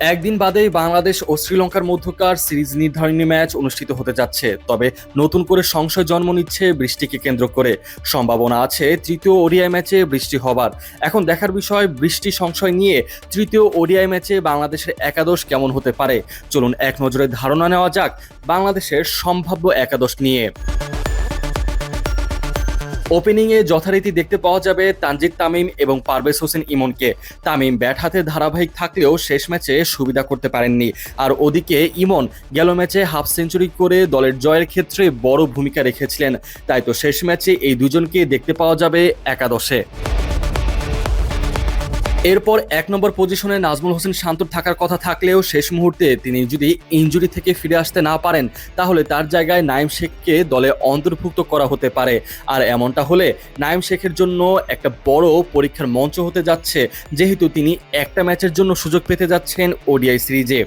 একদিন বাদেই বাংলাদেশ ও শ্রীলঙ্কার মধ্যকার সিরিজ নির্ধারণী ম্যাচ অনুষ্ঠিত হতে যাচ্ছে। তবে নতুন করে সংশয় জন্ম নিচ্ছে বৃষ্টিকে কেন্দ্র করে। সম্ভাবনা আছে তৃতীয় ওডিআই ম্যাচে বৃষ্টি হবার। এখন দেখার বিষয়, বৃষ্টি সংশয় নিয়ে তৃতীয় ওডিআই ম্যাচে বাংলাদেশের একাদশ কেমন হতে পারে? চলুন এক নজরে ধারণা নেওয়া যাক বাংলাদেশের সম্ভাব্য একাদশ নিয়ে। ওপেনিংয়ে যথারীতি দেখতে পাওয়া যাবে তানজিদ তামিম এবং পারভেজ হোসেন ইমনকে। তামিম ব্যাট হাতে ধারাবাহিক থাকলেও শেষ ম্যাচে সুবিধা করতে পারেননি। আর ওদিকে ইমন গেল ম্যাচে হাফ সেঞ্চুরি করে দলের জয়ের ক্ষেত্রে বড় ভূমিকা রেখেছিলেন। তাই তো শেষ ম্যাচে এই দুজনকে দেখতে পাওয়া যাবে একাদশে। এরপর এক নম্বর পজিশনে নাজমুল হোসেন শান্তর থাকার কথা থাকলেও শেষ মুহূর্তে তিনি যদি ইঞ্জুরি থেকে ফিরে আসতে না পারেন, তাহলে তার জায়গায় নাইম শেখকে দলে অন্তর্ভুক্ত করা হতে পারে। আর এমনটা হলে নাইম শেখের জন্য একটা বড় পরীক্ষার মঞ্চ হতে যাচ্ছে, যেহেতু তিনি একটা ম্যাচের জন্য সুযোগ পেতে যাচ্ছেন ওডিআই সিরিজে।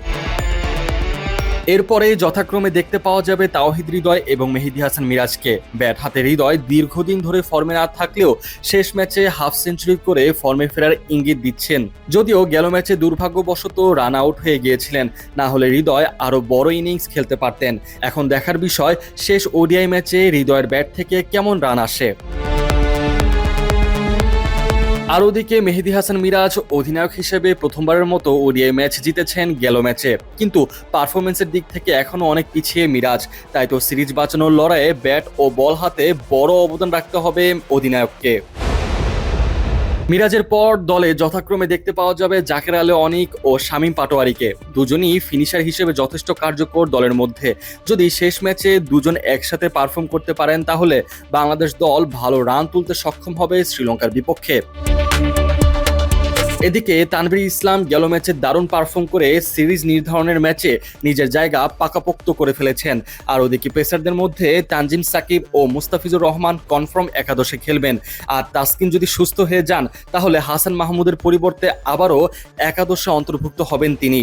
এরপরে যথাক্রমে দেখতে পাওয়া যাবে তাওহিদ হৃদয় এবং মেহেদি হাসান মিরাজকে। ব্যাট হাতে হৃদয় দীর্ঘদিন ধরে ফর্মে না থাকলেও শেষ ম্যাচে হাফ সেঞ্চুরি করে ফর্মে ফেরার ইঙ্গিত দিচ্ছেন। যদিও গেল ম্যাচে দুর্ভাগ্যবশত রান আউট হয়ে গিয়েছিলেন, না হলে হৃদয় আরও বড় ইনিংস খেলতে পারতেন। এখন দেখার বিষয়, শেষ ওডিআই ম্যাচে হৃদয়ের ব্যাট থেকে কেমন রান আসে? আর ওদিকে মেহেদি হাসান মিরাজ অধিনায়ক হিসেবে প্রথমবারের মতো ওডিআই ম্যাচ জিতেছেন গেল ম্যাচে। কিন্তু পারফরমেন্সের দিক থেকে এখনও অনেক পিছিয়ে মিরাজ। তাই তো সিরিজ বাঁচানোর লড়াইয়ে ব্যাট ও বল হাতে বড় অবদান রাখতে হবে অধিনায়ককে। মিরাজের পর দলে যথাক্রমে দেখতে পাওয়া যাবে জাকের আলে অনিক ও শামীম পাটোয়ারিকে। দুজনই ফিনিশার হিসেবে যথেষ্ট কার্যকর দলের মধ্যে। যদি শেষ ম্যাচে দুজন একসাথে পারফর্ম করতে পারেন, তাহলে বাংলাদেশ দল ভালো রান তুলতে সক্ষম হবে শ্রীলঙ্কার বিপক্ষে। এদিকে তানভীর ইসলাম গেল ম্যাচে দারুণ পারফর্ম করে সিরিজ নির্ধারণের ম্যাচে নিজের জায়গা পাকাপোক্ত করে ফেলেছেন। আর ওদিকে পেসারদের মধ্যে তানজিম সাকিব ও মুস্তাফিজুর রহমান কনফার্ম একাদশে খেলবেন। আর তাসকিন যদি সুস্থ হয়ে যান, তাহলে হাসান মাহমুদের পরিবর্তে আবারও একাদশে অন্তর্ভুক্ত হবেন তিনি।